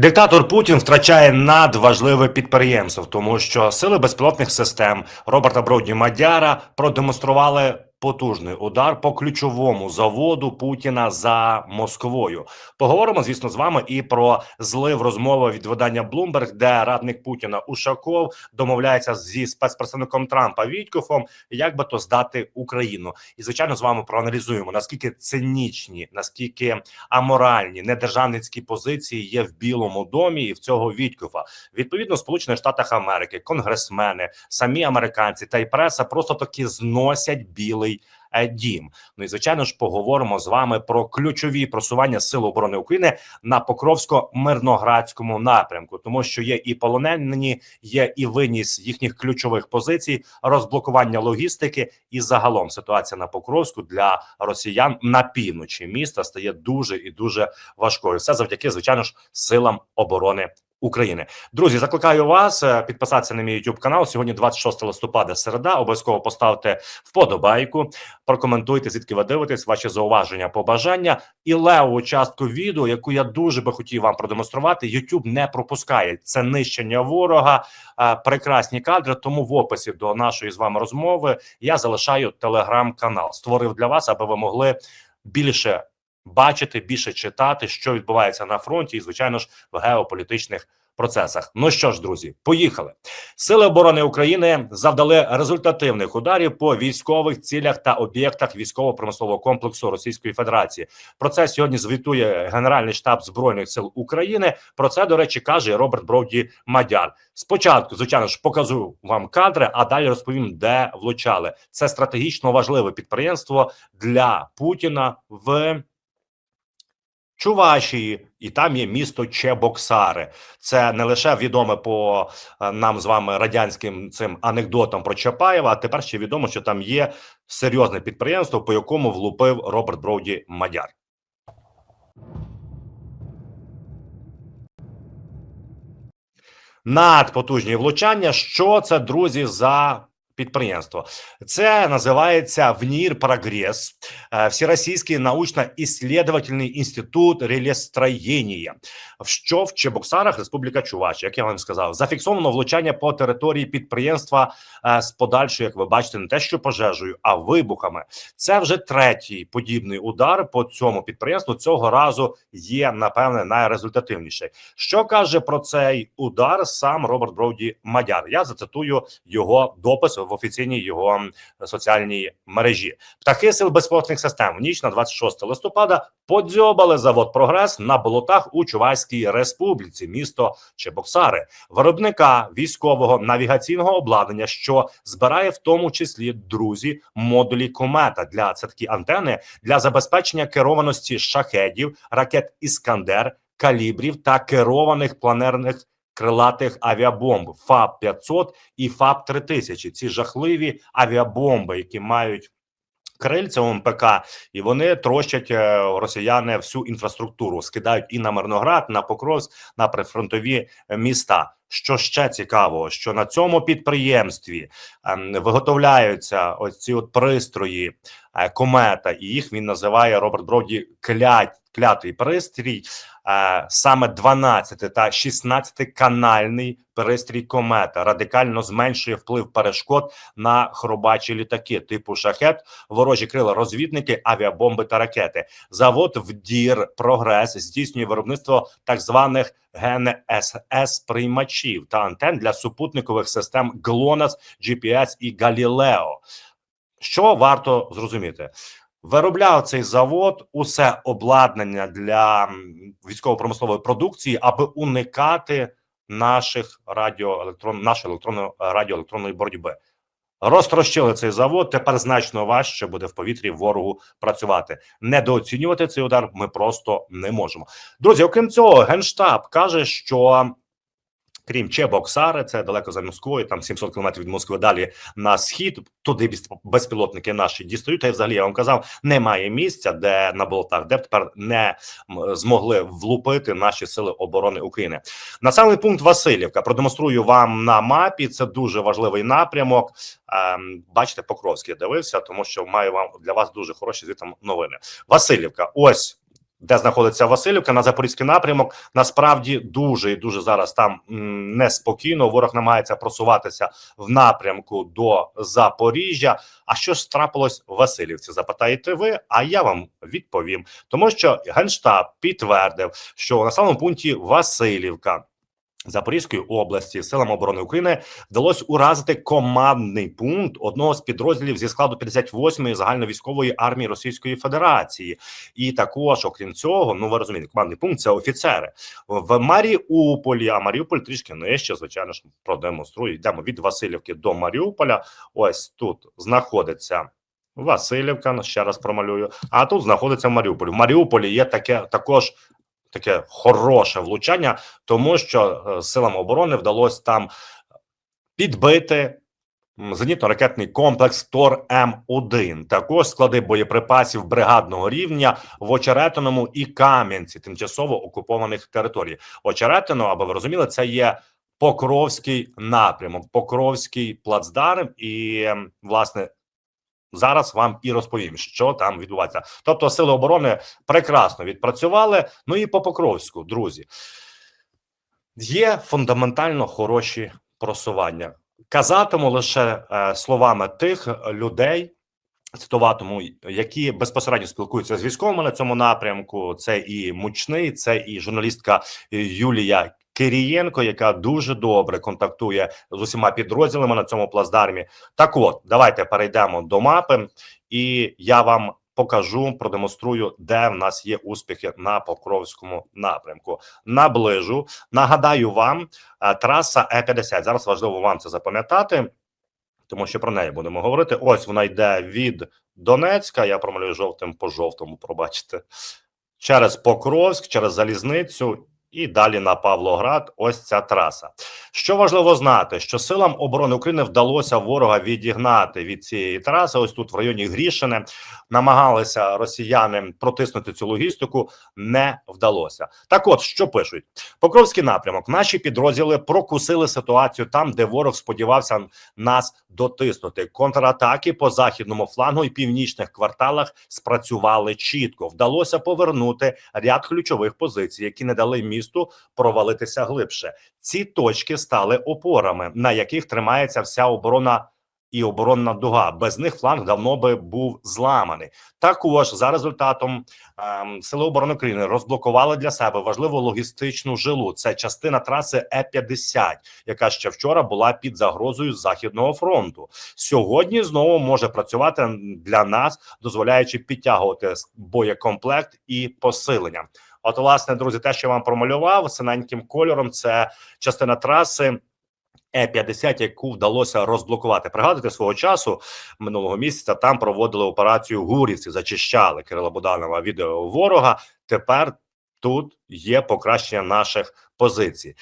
Диктатор Путін втрачає надважливе підприємство, тому що сили безпілотних систем Роберта Броуді Мадяра продемонстрували потужний удар по ключовому заводу Путіна за Москвою. Поговоримо, звісно, з вами і про злив розмови від видання Bloomberg, де радник Путіна Ушаков домовляється зі спецпредставником Трампа Вітькофом, як би то здати Україну. І звичайно, з вами проаналізуємо наскільки цинічні, наскільки аморальні недержавницькі позиції є в Білому домі і в цього Вітькофа. Відповідно, Сполучених Штатах Америки, конгресмени, самі американці та й преса просто таки зносять білий е, дім. Ну і звичайно ж поговоримо з вами про ключові просування сил оборони України на Покровсько-мирноградському напрямку, тому що є і полонені, є і виніс їхніх ключових позицій, розблокування логістики, і загалом ситуація на Покровську для росіян на півночі міста стає дуже і дуже важкою. Все завдяки звичайно ж силам оборони. України, друзі, закликаю вас е, підписатися на мій YouTube канал. Сьогодні 26 листопада, середа. Обов'язково поставте вподобайку, прокоментуйте, звідки ви дивитесь, ваші зауваження, побажання і леву частку відео, яку я дуже би хотів вам продемонструвати. YouTube не пропускає це нищення ворога, е, прекрасні кадри. Тому в описі до нашої з вами розмови я залишаю телеграм-канал. Створив для вас, аби ви могли більше бачити, більше читати, що відбувається на фронті, і звичайно ж в геополітичних процесах. Ну що ж, друзі, поїхали. Сили оборони України завдали результативних ударів по військових цілях та об'єктах військово-промислового комплексу Російської Федерації. Про це сьогодні звітує Генеральний штаб збройних сил України. Про це до речі каже Роберт Броуді Мадяр. Спочатку, звичайно ж, покажу вам кадри, а далі розповім, де влучали. Це стратегічно важливе підприємство для Путіна в. Чувашії, і там є місто Чебоксари. Це не лише відоме по е, нам з вами радянським цим анекдотам про Чапаєва. А тепер ще відомо, що там є серйозне підприємство, по якому влупив Роберт Броуді Мадяр. Надпотужні влучання. Що це, друзі, за підприємство? Це називається ВНИР Прогресс, е, Всероссийский научно-исследовательный институт релестроєння. Що в Чебоксарах, Республіка Чувашія, як я вам сказав, зафіксовано влучання по території підприємства е, з подальшою, як ви бачите, не те, що пожежею, а вибухами. Це вже третій подібний удар по цьому підприємству. Цього разу є напевне найрезультативніший. Що каже про цей удар сам Роберт Броуді Мадяр? Я зацитую його допис офіційній його соціальній мережі. Птахи сил безпілотних систем в ніч на 26 листопада подзьобали завод Прогрес на болотах у Чувайській республіці, місто Чебоксари, виробника військового навігаційного обладнання, що збирає в тому числі друзі модулі комета для це такі антени для забезпечення керованості шахедів, ракет Іскандер, калібрів та керованих планерних. Крилатих авіабомб ФАБ 500 і ФАБ 3000 Ці жахливі авіабомби, які мають крильця ОМПК, і вони трощать е, росіяни всю інфраструктуру, скидають і на Мирноград, на Покровськ, на прифронтові е, міста. Що ще цікаво, що на цьому підприємстві ем, виготовляються ось ці от пристрої е, комета, і їх він називає Роберт Броді клять, клятий пристрій, е, саме 12 та 16 канальний пристрій комета радикально зменшує вплив перешкод на хробачі літаки типу шахет, ворожі крила, розвідники, авіабомби та ракети. Завод ВДІР Прогрес здійснює виробництво так званих ГНСС приймачів та антен для супутникових систем GLONASS, GPS і Galileo. Що варто зрозуміти? Виробляв цей завод усе обладнання для військово-промислової продукції, аби уникати наших радіоелектрон, нашої електронної радіоелектронної боротьби. Розтрощили цей завод. Тепер значно важче буде в повітрі ворогу працювати. Недооцінювати цей удар ми просто не можемо. Друзі, окрім цього, генштаб каже, що крім Чебоксари, це далеко за Москвою, там 700 кілометрів від Москви. Далі на схід туди без- безпілотники наші дістають. Та й взагалі я вам казав, немає місця, де на болотах, де б тепер не змогли влупити наші сили оборони України. Населений пункт Васильівка продемонструю вам на мапі. Це дуже важливий напрямок. Ем, бачите, Покровський дивився, тому що маю вам для вас дуже хороші звітом новини. Васильівка, ось де знаходиться Васильівка на Запорізький напрямок. Насправді дуже і дуже зараз там неспокійно. Ворог намагається просуватися в напрямку до Запоріжжя. А що ж трапилось в Васильівці? Запитаєте ви? А я вам відповім, тому що генштаб підтвердив, що на самому пункті Васильівка. Запорізької області силам оборони України вдалося уразити командний пункт одного з підрозділів зі складу 58-ї загальновійськової армії Російської Федерації, і також, окрім цього, ну ви розумієте, командний пункт це офіцери в Маріуполі. А Маріуполь трішки нижче, звичайно ж, продемонструю. Йдемо від Васильівки до Маріуполя. Ось тут знаходиться. Васильівка, ще раз промалюю. А тут знаходиться Маріуполь. В Маріуполі є таке також таке хороше влучання, тому що е, силам оборони вдалося там підбити зенітно-ракетний комплекс Тор М1. Також склади боєприпасів бригадного рівня в Очеретиному і Кам'янці, тимчасово окупованих територій. Очеретино, аби ви розуміли, це є. Покровський напрямок, Покровський плацдарм, і ем, власне зараз вам і розповім, що там відбувається. Тобто, сили оборони прекрасно відпрацювали. Ну і по Покровську, друзі, є фундаментально хороші просування. Казатиму лише е, словами тих людей. Цитуватиму, які безпосередньо спілкуються з військовими на цьому напрямку. Це і мучний, це і журналістка Юлія Кирієнко, яка дуже добре контактує з усіма підрозділами на цьому плацдармі. Так, от давайте перейдемо до мапи, і я вам покажу, продемонструю, де в нас є успіхи на Покровському напрямку. Наближу. Нагадаю вам, е, траса Е50. Зараз важливо вам це запам'ятати. Тому що про неї будемо говорити. Ось вона йде від Донецька. Я промалюю жовтим по жовтому. Пробачите через Покровськ, через залізницю і далі на Павлоград. Ось ця траса. Що важливо знати, що силам оборони України вдалося ворога відігнати від цієї траси. Ось тут в районі Грішине намагалися росіяни протиснути цю логістику. Не вдалося. Так, от що пишуть Покровський напрямок. Наші підрозділи прокусили ситуацію там, де ворог сподівався нас дотиснути. Контратаки по західному флангу і північних кварталах спрацювали чітко. Вдалося повернути ряд ключових позицій, які не дали місту провалитися глибше. Ці точки стали опорами, на яких тримається вся оборона. І оборонна дуга без них фланг давно би був зламаний. Також за результатом ем, сили оборони України розблокували для себе важливу логістичну жилу. Це частина траси Е 50 яка ще вчора була під загрозою західного фронту. Сьогодні знову може працювати для нас, дозволяючи підтягувати боєкомплект і посилення. От, власне, друзі, те, що я вам промалював синеньким кольором, це частина траси. Е-50, яку вдалося розблокувати. Пригадуйте свого часу минулого місяця. Там проводили операцію Гурівці, зачищали Кирила Буданова від ворога. Тепер тут є покращення наших позицій.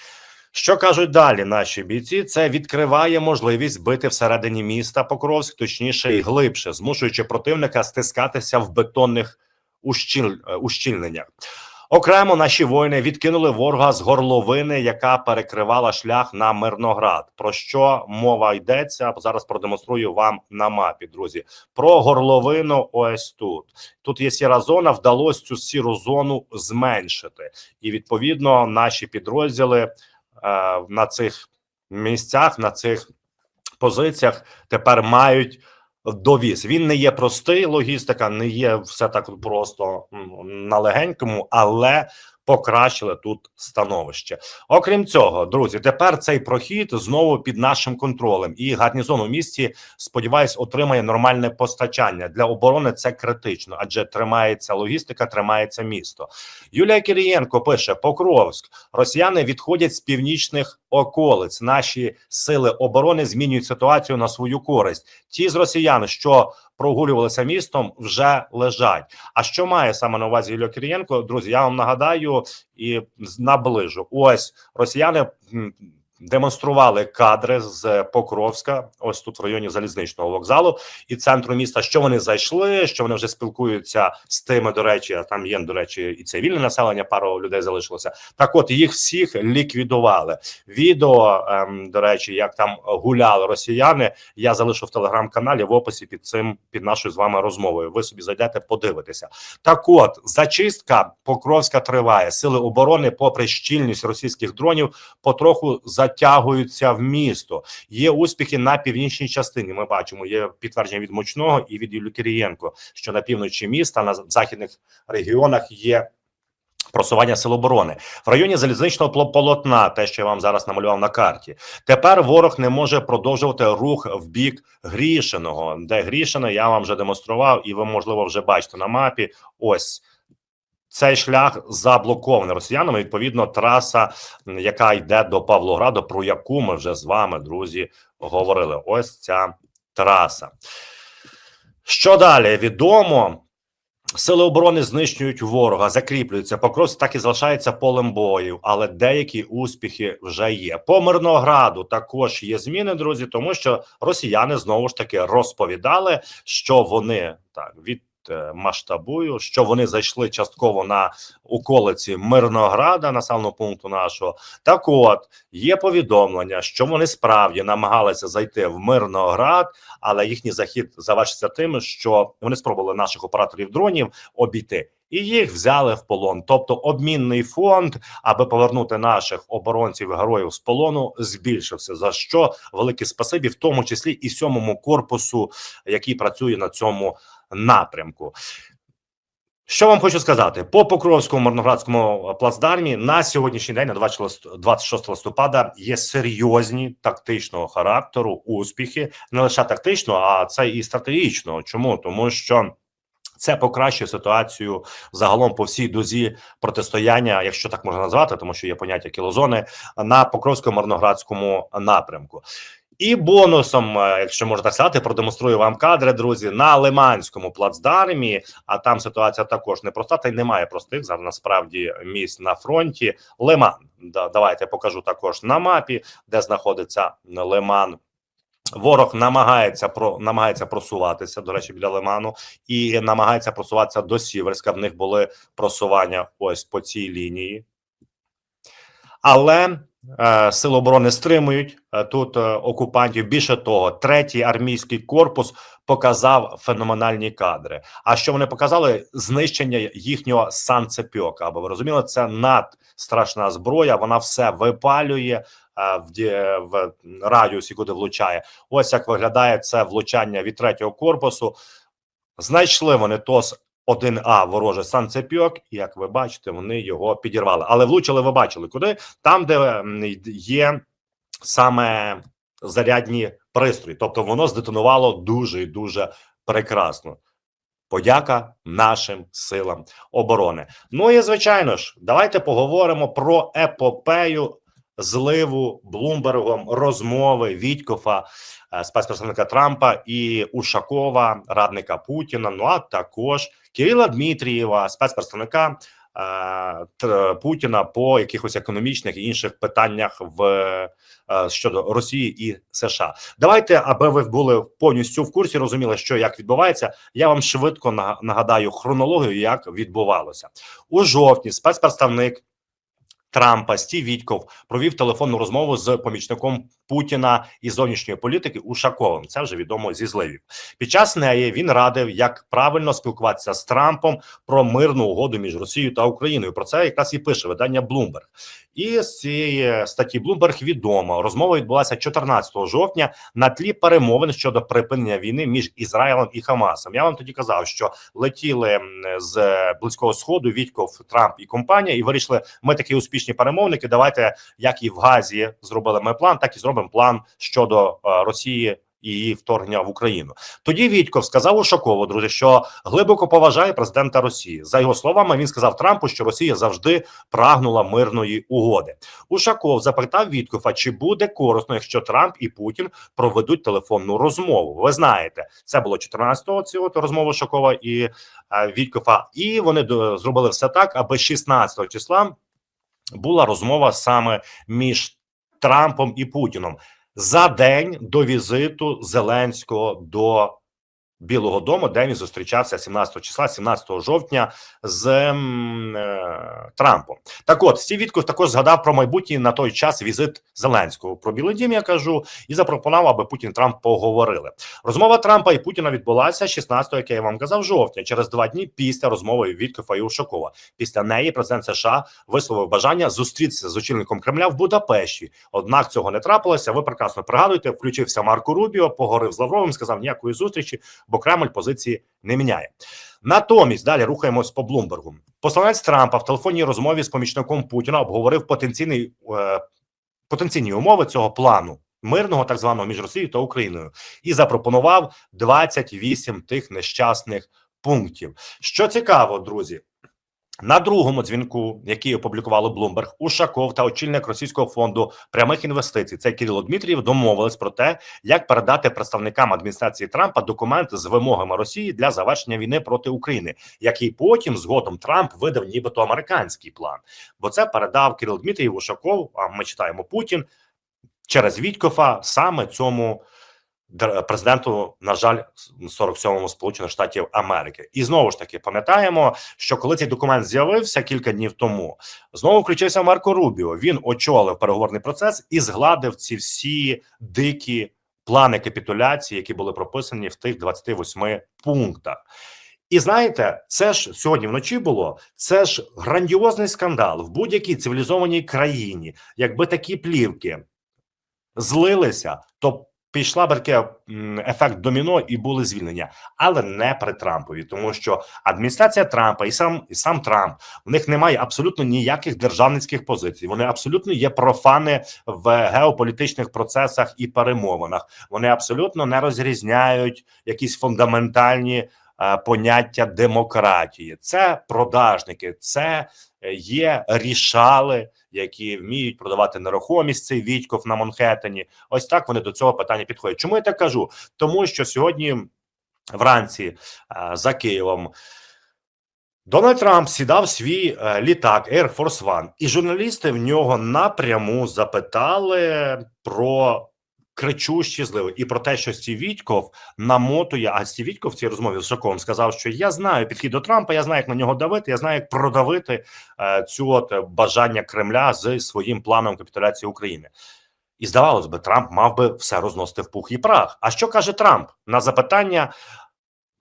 Що кажуть далі наші бійці? Це відкриває можливість бити всередині міста Покровськ, точніше і глибше, змушуючи противника стискатися в бетонних ущіль... ущільненнях. Окремо наші воїни відкинули ворога з горловини, яка перекривала шлях на Мирноград. Про що мова йдеться? Зараз продемонструю вам на мапі, друзі. Про горловину. Ось тут. Тут є сіра зона. Вдалося цю сіру зону зменшити, і відповідно наші підрозділи е, на цих місцях, на цих позиціях тепер мають довіз. Він не є простий, логістика, не є все так просто на легенькому, але покращили тут становище. Окрім цього, друзі, тепер цей прохід знову під нашим контролем, і гарнізон у місті, сподіваюсь, отримає нормальне постачання для оборони. Це критично, адже тримається логістика, тримається місто. Юлія Кирієнко пише: Покровськ, Росіяни відходять з північних околиць. Наші сили оборони змінюють ситуацію на свою користь. Ті з росіян, що прогулювалися містом, вже лежать. А що має саме на увазі Юлія Кирієнко? Друзі, я вам нагадаю і наближу. Ось росіяни демонстрували кадри з Покровська, ось тут в районі залізничного вокзалу і центру міста. Що вони зайшли, що вони вже спілкуються з тими. До речі, а там є до речі, і цивільне населення. Пару людей залишилося. Так, от їх всіх ліквідували. Відео ем, до речі, як там гуляли росіяни. Я залишу в телеграм-каналі в описі під цим під нашою з вами розмовою. Ви собі зайдете, подивитеся. Так, от зачистка Покровська триває. Сили оборони, попри щільність російських дронів, потроху затягуються в місто. Є успіхи на північній частині. Ми бачимо, є підтвердження від Мочного і від Юлі Кирієнко, що на півночі міста на західних регіонах є. Просування сил оборони в районі залізничного полотна, те, що я вам зараз намалював на карті. Тепер ворог не може продовжувати рух в бік Грішиного, де Грішине я вам вже демонстрував, і ви можливо вже бачите на мапі. Ось цей шлях заблокований росіянами. Відповідно, траса, яка йде до Павлограду, про яку ми вже з вами, друзі, говорили. Ось ця траса. Що далі відомо? Сили оборони знищують ворога, закріплюються. Покровськ так і залишається полем боїв, але деякі успіхи вже є. По Мирнограду також є зміни, друзі, тому що росіяни знову ж таки розповідали, що вони так від масштабую, що вони зайшли частково на околиці Мирнограда, населеного пункту нашого. Так, от є повідомлення, що вони справді намагалися зайти в Мирноград, але їхній захід завершиться тим, що вони спробували наших операторів дронів обійти. І їх взяли в полон, тобто обмінний фонд, аби повернути наших оборонців героїв з полону, збільшився. За що велике спасибі, в тому числі і сьомому корпусу, який працює на цьому напрямку. Що вам хочу сказати по Покровському Мирноградському плацдармі на сьогоднішній день, на 26 листопада, є серйозні тактичного характеру успіхи, не лише тактично, а це і стратегічно. Чому тому, що це покращує ситуацію загалом по всій дозі протистояння, якщо так можна назвати, тому що є поняття кілозони на Покровському Мирноградському напрямку. І бонусом, е, якщо можна так сказати, продемонструю вам кадри, друзі, на Лиманському плацдармі. А там ситуація також непроста, та й немає простих зараз насправді місць на фронті. Лиман. Да, давайте покажу також на мапі, де знаходиться Лиман. Ворог намагається про намагається просуватися. До речі, біля Лиману, і намагається просуватися до Сіверська. В них були просування ось по цій лінії, але сили оборони стримують е, тут е, окупантів. Більше того, третій армійський корпус показав феноменальні кадри. А що вони показали? Знищення їхнього санцепьока. Або ви розуміли, це надстрашна зброя. Вона все випалює. е, в радіусі, куди влучає, ось як виглядає це влучання від третього корпусу. Знайшли вони ТОС 1А вороже санцепьок, і як ви бачите, вони його підірвали. Але влучили, ви бачили куди? Там, де є саме зарядні пристрої, тобто воно здетонувало дуже і дуже прекрасно. Подяка нашим силам оборони. Ну і звичайно ж, давайте поговоримо про епопею зливу Блумбергом розмови Вітькофа, е, спецпредставника Трампа і Ушакова, радника Путіна. Ну а також Кирила Дмитрієва, спецпредставника е, Путіна по якихось економічних і інших питаннях в е, щодо Росії і США. Давайте, аби ви були повністю в курсі, розуміли, що як відбувається. Я вам швидко нага- нагадаю хронологію, як відбувалося у жовтні. Спецпредставник Трампа Стів Вітьков провів телефонну розмову з помічником Путіна і зовнішньої політики Ушаковим. Це вже відомо зі зливів. Під час неї він радив, як правильно спілкуватися з Трампом про мирну угоду між Росією та Україною. Про це якраз і пише видання Bloomberg. І з цієї статті Bloomberg відомо розмова відбулася 14 жовтня на тлі перемовин щодо припинення війни між Ізраїлем і Хамасом. Я вам тоді казав, що летіли з близького сходу Вітьков, Трамп і компанія, і вирішили, ми такі успішні перемовники. Давайте, як і в Газі, зробили ми план, так і зробимо план щодо е, Росії. І її вторгнення в Україну тоді Вітьков сказав Ушакову, друзі, що глибоко поважає президента Росії. За його словами, він сказав Трампу, що Росія завжди прагнула мирної угоди. Ушаков запитав Віткова, чи буде корисно, якщо Трамп і Путін проведуть телефонну розмову. Ви знаєте, це було 14-го цього розмови Ушакова і е, Віткова, і вони зробили все так, аби 16 числа була розмова саме між Трампом і Путіном за день до візиту Зеленського до Білого Дому, де він зустрічався 17 числа, 17 жовтня з е, Трампом. Так от Стів Вітков також згадав про майбутній на той час візит Зеленського. Про Білий Дім я кажу і запропонував, аби Путін Трамп поговорили. Розмова Трампа і Путіна відбулася 16, як я вам казав, жовтня, через два дні після розмови Віткофа і Ушакова. Після неї президент США висловив бажання зустрітися з очільником Кремля в Будапешті. Однак цього не трапилося. Ви прекрасно пригадуєте. Включився Марко Рубіо, поговорив з Лавровим, сказав ніякої зустрічі, бо Кремль позиції не міняє. Натомість далі рухаємось по Блумбергу. Посланець Трампа в телефонній розмові з помічником Путіна обговорив потенційний е, потенційні умови цього плану мирного, так званого між Росією та Україною, і запропонував 28 тих нещасних пунктів. Що цікаво, друзі. На другому дзвінку, який опублікували Bloomberg, Ушаков та очільник російського фонду прямих інвестицій, це Кирило Дмитрієв, домовились про те, як передати представникам адміністрації Трампа документ з вимогами Росії для завершення війни проти України, який потім згодом Трамп видав, нібито американський план. Бо це передав Кирил Дмитрієв Ушаков. А ми читаємо Путін через Вітькофа саме цьому президенту, на жаль, 47-му Сполучених Штатів Америки. І знову ж таки пам'ятаємо, що коли цей документ з'явився кілька днів тому, знову включився Марко Рубіо. Він очолив переговорний процес і згладив ці всі дикі плани капітуляції, які були прописані в тих 28 пунктах. І знаєте, це ж сьогодні вночі було. Це ж грандіозний скандал в будь-якій цивілізованій країні. Якби такі плівки злилися, то пішла таке ефект доміно і були звільнення, але не при Трампові, тому що адміністрація Трампа і сам і сам Трамп в них немає абсолютно ніяких державницьких позицій. Вони абсолютно є профани в геополітичних процесах і перемовинах. Вони абсолютно не розрізняють якісь фундаментальні е, поняття демократії. Це продажники, це є рішали, які вміють продавати нерухомість. Цей Вітьков на Манхеттені. Ось так вони до цього питання підходять. Чому я так кажу? Тому що сьогодні вранці е, за Києвом. Дональд Трамп сідав свій е, літак Air Force One, і журналісти в нього напряму запитали про кричущі зливи і про те, що Стів намотує. А Стів в цій розмові з Шаковим сказав, що я знаю підхід до Трампа, я знаю, як на нього давити, я знаю, як продавити е, цю от бажання Кремля з своїм планом капітуляції України. І здавалось би, Трамп мав би все розносити в пух і прах. А що каже Трамп на запитання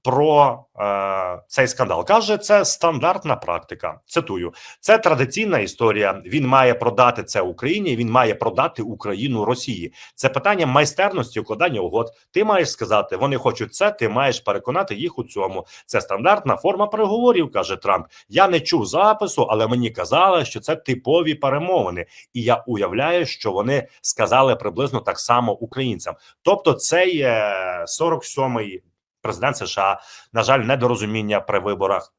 про е, цей скандал? Каже, це стандартна практика. Цитую: це традиційна історія. Він має продати це Україні. Він має продати Україну Росії. Це питання майстерності укладання угод. Ти маєш сказати, вони хочуть це. Ти маєш переконати їх у цьому. Це стандартна форма переговорів, каже Трамп. Я не чув запису, але мені казали, що це типові перемовини, і я уявляю, що вони сказали приблизно так само українцям. Тобто, цей е, 47-й президент США, на жаль, недорозуміння при виборах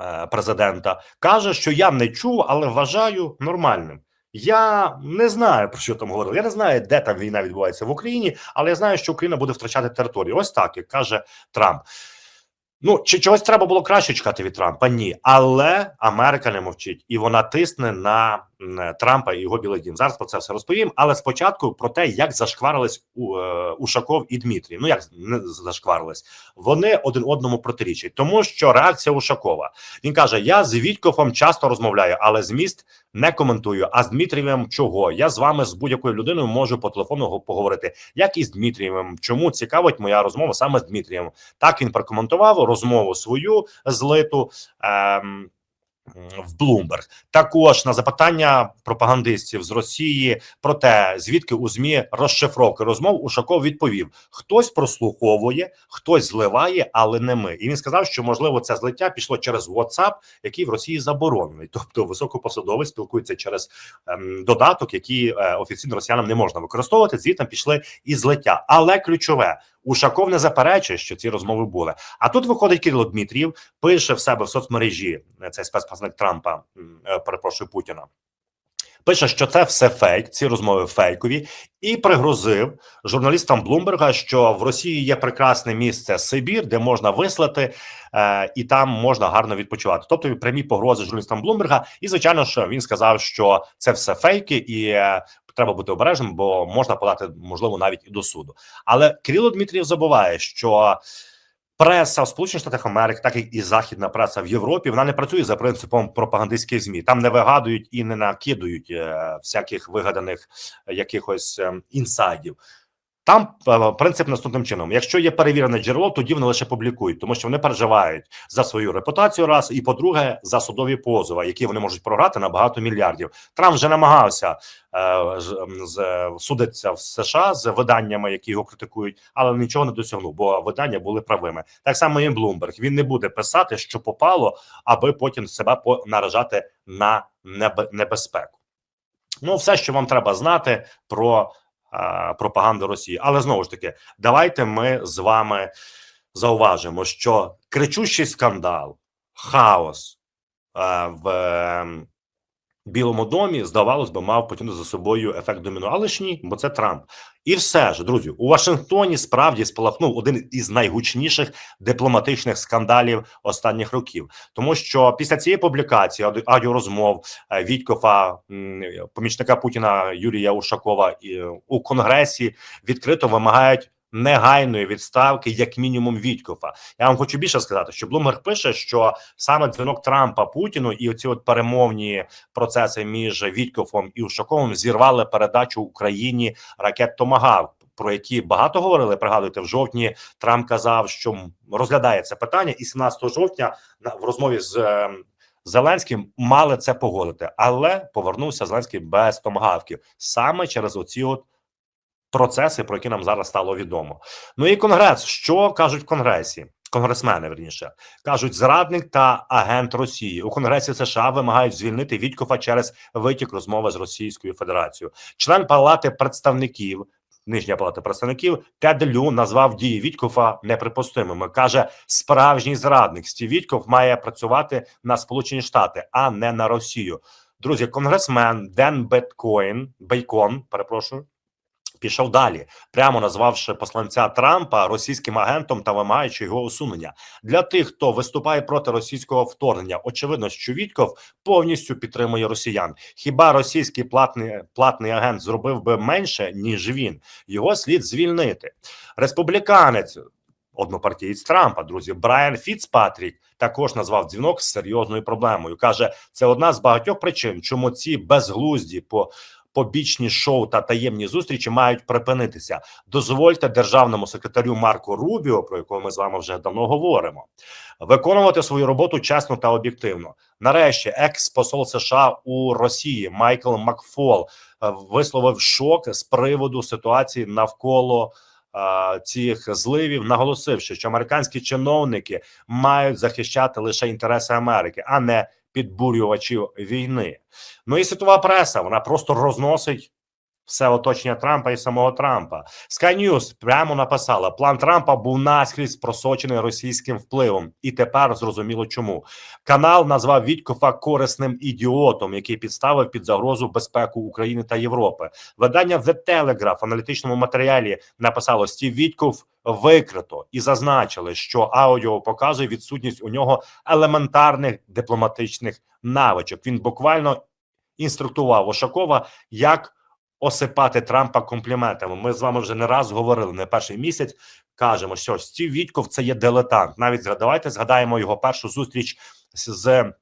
е, президента каже, що я не чув, але вважаю нормальним. Я не знаю про що там говорили. Я не знаю, де там війна відбувається в Україні, але я знаю, що Україна буде втрачати територію. Ось так, як каже Трамп. Ну чи чогось треба було краще чекати від Трампа? Ні, але Америка не мовчить і вона тисне на Трампа і його білий дім. Зараз про це все розповім. Але спочатку про те, як зашкварились у, е, Ушаков і Дмитрій. Ну як не зашкварились? Вони один одному протирічать, тому що реакція Ушакова він каже: Я з Вітькофом часто розмовляю, але зміст не коментую. А з Дмитрієм чого? Я з вами з будь-якою людиною можу по телефону поговорити. Як і з Дмитрієм. Чому цікавить моя розмова саме з Дмитрієм? Так він прокоментував розмову свою злиту. Ем, в Bloomberg. також на запитання пропагандистів з Росії про те, звідки у змі розшифровки розмов Ушаков відповів: хтось прослуховує, хтось зливає, але не ми. І він сказав, що можливо це злиття пішло через WhatsApp, який в Росії заборонений. Тобто високопосадовець спілкується через ем, додаток, який е, офіційно росіянам не можна використовувати. Звідти пішли і злиття. Але ключове. Ушаков не заперечує, що ці розмови були. А тут виходить Кирило Дмитрієв, пише в себе в соцмережі е, цей спецпредставник Трампа, е, перепрошую Путіна. Пише, що це все фейк, ці розмови фейкові, і пригрозив журналістам Блумберга, що в Росії є прекрасне місце Сибір, де можна вислати, е, і там можна гарно відпочивати. Тобто прямі погрози журналістам Блумберга. І звичайно, що він сказав, що це все фейки, і е, треба бути обережним, бо можна подати можливо навіть і до суду. Але Кирило Дмитрієв забуває, що преса в Сполучених Штатах Америки, так і західна преса в Європі, вона не працює за принципом пропагандистських змі. Там не вигадують і не накидують е, всяких вигаданих якихось е, інсайдів. Там е, принцип наступним чином: якщо є перевірене джерело, тоді вони лише публікують, тому що вони переживають за свою репутацію. Раз і по-друге, за судові позови, які вони можуть програти на багато мільярдів. Трамп вже намагався е, судитися в США з виданнями, які його критикують, але нічого не досягнув, бо видання були правими. Так само і Блумберг. Він не буде писати, що попало, аби потім себе наражати на небезпеку. Ну, все, що вам треба знати про е, пропаганду Росії. Але знову ж таки, давайте ми з вами зауважимо, що кричущий скандал, хаос е, в е, Білому домі, здавалось би, мав потягнути за собою ефект доміно, але ж ні, бо це Трамп. І все ж, друзі, у Вашингтоні справді спалахнув один із найгучніших дипломатичних скандалів останніх років, тому що після цієї публікації аудіо- аудіорозмов е, Вітькофа, помічника Путіна Юрія Ушакова е, у Конгресі відкрито вимагають. Негайної відставки, як мінімум, Вітькофа. Я вам хочу більше сказати, що Блумберг пише, що саме дзвінок Трампа Путіну і оці от перемовні процеси між Вітькофом і Ушаковим зірвали передачу Україні ракет Томагавк. Про які багато говорили, пригадуєте, в жовтні Трамп казав, що розглядає це питання, і 17 жовтня в розмові з ем, Зеленським мали це погодити, але повернувся Зеленський без томагавків саме через оці от процеси, про які нам зараз стало відомо. Ну і конгрес, що кажуть в конгресі? Конгресмени верніше кажуть, зрадник та агент Росії у Конгресі США вимагають звільнити Вітькофа через витік розмови з Російською Федерацією. Член Палати представників. Нижня палата представників Тед Лю назвав дії Вітькофа неприпустимими. каже, справжній зрадник Стів Вітьков має працювати на Сполучені Штати, а не на Росію. Друзі, конгресмен Ден Беткоін Бейкон, перепрошую, пішов далі, прямо назвавши посланця Трампа російським агентом та вимагаючи його усунення. Для тих, хто виступає проти російського вторгнення, очевидно, що Вітков повністю підтримує росіян. Хіба російський платний платний агент зробив би менше ніж він? Його слід звільнити. Республіканець. Однопартієць Трампа, друзі, Брайан Фіцпатрік також назвав дзвінок серйозною проблемою. каже, це одна з багатьох причин, чому ці безглузді по побічні шоу та таємні зустрічі мають припинитися. Дозвольте державному секретарю Марко Рубіо, про якого ми з вами вже давно говоримо, виконувати свою роботу чесно та об'єктивно. Нарешті, екс-посол США у Росії Майкл Макфол е, висловив шок з приводу ситуації навколо. е, Цих зливів наголосивши, що американські чиновники мають захищати лише інтереси Америки, а не підбурювачів війни. Ну і світова преса вона просто розносить все оточення Трампа і самого Трампа. Sky News прямо написала: план Трампа був наскрізь просочений російським впливом, і тепер зрозуміло, чому канал назвав Вітькофа корисним ідіотом, який підставив під загрозу безпеку України та Європи. Видання The Telegraph в аналітичному матеріалі написало Стів Вітков викрито і зазначили, що аудіо показує відсутність у нього елементарних дипломатичних навичок. Він буквально інструктував Ошакова, як осипати Трампа компліментами. Ми з вами вже не раз говорили не перший місяць. Кажемо, що Стів Вітков це є дилетант. Навіть зга- давайте згадаємо його першу зустріч з,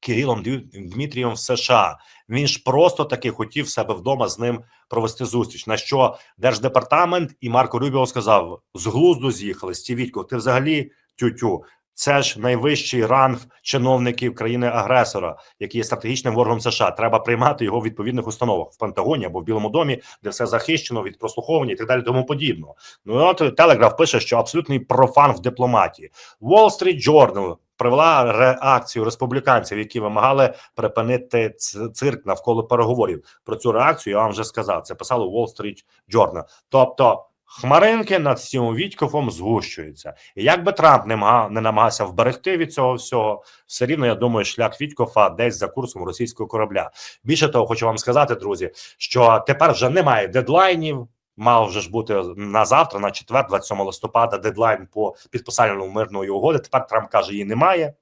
Кирилом Дмитрієм в США. Він ж просто таки хотів себе вдома з ним провести зустріч. На що держдепартамент і Марко Рубіо сказав: з глузду з'їхали. Стів Вітков, ти взагалі тютю. Це ж найвищий ранг чиновників країни-агресора, який є стратегічним ворогом США. Треба приймати його в відповідних установах в Пентагоні або в Білому домі, де все захищено від прослуховування і так далі. Тому подібно. Ну і от Телеграф пише, що абсолютний профан в дипломатії. Wall Street Journal привела реакцію республіканців, які вимагали припинити цирк навколо переговорів. Про цю реакцію я вам вже сказав. Це писало Wall Street Journal. Тобто. Хмаринки над цим Вітькофом згущуються, і як би Трамп не мага, не намагався вберегти від цього всього, все рівно я думаю, шлях Вітькофа десь за курсом російського корабля. Більше того, хочу вам сказати, друзі, що тепер вже немає дедлайнів. Мав вже ж бути на завтра, на четвер, 27 листопада, дедлайн по підписанню мирної угоди. Тепер Трамп каже, її немає.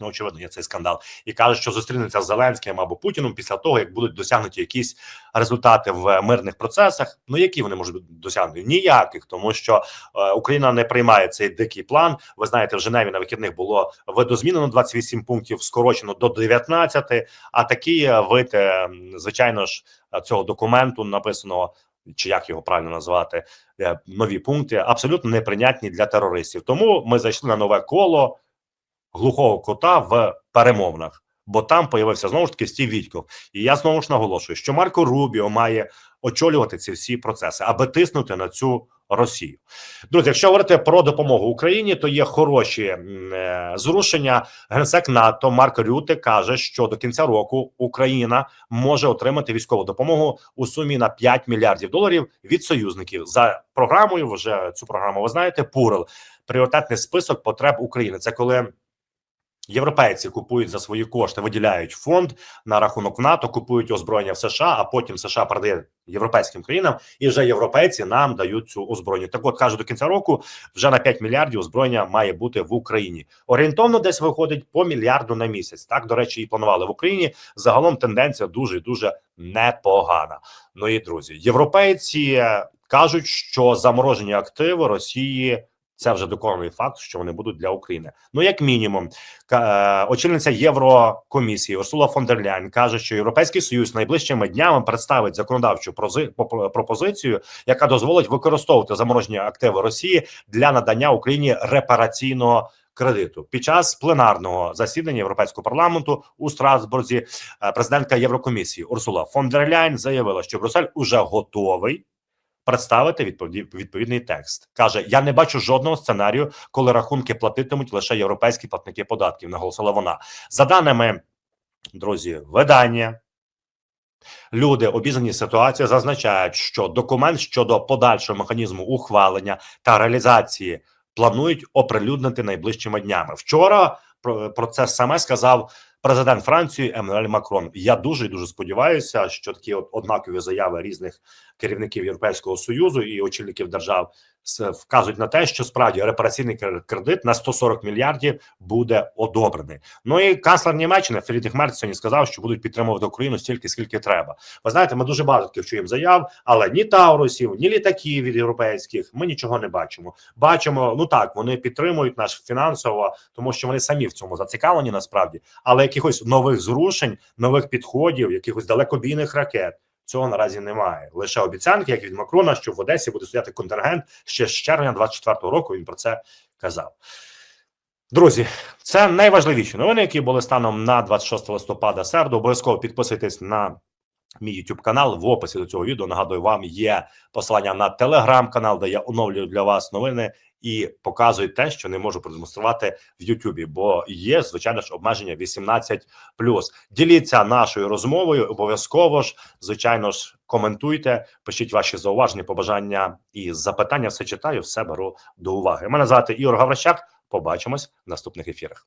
Ну, очевидно, є цей скандал, і каже, що зустрінеться з Зеленським або Путіном після того, як будуть досягнуті якісь результати в мирних процесах. Ну які вони можуть бути досягнуті? Ніяких, тому що е, Україна не приймає цей дикий план. Ви знаєте, в Женеві на вихідних було видозмінено 28 пунктів, скорочено до 19, А такий вид, е, звичайно ж, е, цього документу написаного. Чи як його правильно назвати е, нові пункти абсолютно неприйнятні для терористів. Тому ми зайшли на нове коло глухого кота в перемовинах, бо там появився знову ж таки Стів Вітьков. І я знову ж наголошую, що Марко Рубіо має очолювати ці всі процеси, аби тиснути на цю Росію. Друзі, якщо говорити про допомогу Україні, то є хороші е, зрушення. Генсек НАТО Марк Рюте каже, що до кінця року Україна може отримати військову допомогу у сумі на 5 мільярдів доларів від союзників за програмою. Вже цю програму ви знаєте. Пурл пріоритетний список потреб України. Це коли європейці купують за свої кошти, виділяють фонд на рахунок в НАТО, купують озброєння в США, а потім США передає європейським країнам, і вже європейці нам дають цю озброєння. Так, от кажуть, до кінця року вже на 5 мільярдів озброєння має бути в Україні. Орієнтовно десь виходить по мільярду на місяць. Так до речі, і планували в Україні. Загалом тенденція дуже дуже непогана. Ну і друзі, європейці е, кажуть, що заморожені активи Росії. Це вже доконаний факт, що вони будуть для України. Ну, як мінімум, е, очільниця Єврокомісії Урсула фон дер Ляйн каже, що Європейський Союз найближчими днями представить законодавчу попро- пропозицію, яка дозволить використовувати заморожені активи Росії для надання Україні репараційного кредиту. Під час пленарного засідання Європейського парламенту у Страсбурзі е, президентка Єврокомісії Урсула фон дер Ляйн заявила, що Брюссель уже готовий представити відповідний текст. Каже: Я не бачу жодного сценарію, коли рахунки платитимуть лише європейські платники податків. Наголосила вона за даними друзі, видання. Люди обізнані ситуації зазначають, що документ щодо подальшого механізму ухвалення та реалізації планують оприлюднити найближчими днями. Вчора про, це саме сказав президент Франції Еммануель Макрон. Я дуже дуже сподіваюся, що такі однакові заяви різних керівників Європейського союзу і очільників держав вказують на те, що справді репараційний кредит на 140 мільярдів буде одобрений. Ну і канцлер Німеччини Фрідріх Мерц сьогодні сказав, що будуть підтримувати Україну стільки, скільки треба. Ви знаєте, ми дуже багато таких чуємо заяв, але ні таурусів, ні літаків від європейських ми нічого не бачимо. Бачимо, ну так, вони підтримують нас фінансово, тому що вони самі в цьому зацікавлені насправді, але якихось нових зрушень, нових підходів, якихось далекобійних ракет. Цього наразі немає. Лише обіцянки, як від Макрона, що в Одесі буде стояти контингент ще з червня 24-го року. Він про це казав. Друзі, це найважливіші новини, які були станом на 26 листопада середу. Обов'язково підписуйтесь на мій YouTube канал. В описі до цього відео нагадую вам є посилання на телеграм-канал, де я оновлюю для вас новини і показують те, що не можу продемонструвати в Ютубі, бо є звичайно ж обмеження 18+. Діліться нашою розмовою. Обов'язково ж, звичайно ж, коментуйте, пишіть ваші зауваження, побажання і запитання. Все читаю, все беру до уваги. Мене звати Ігор Гаврищак. Побачимось в наступних ефірах.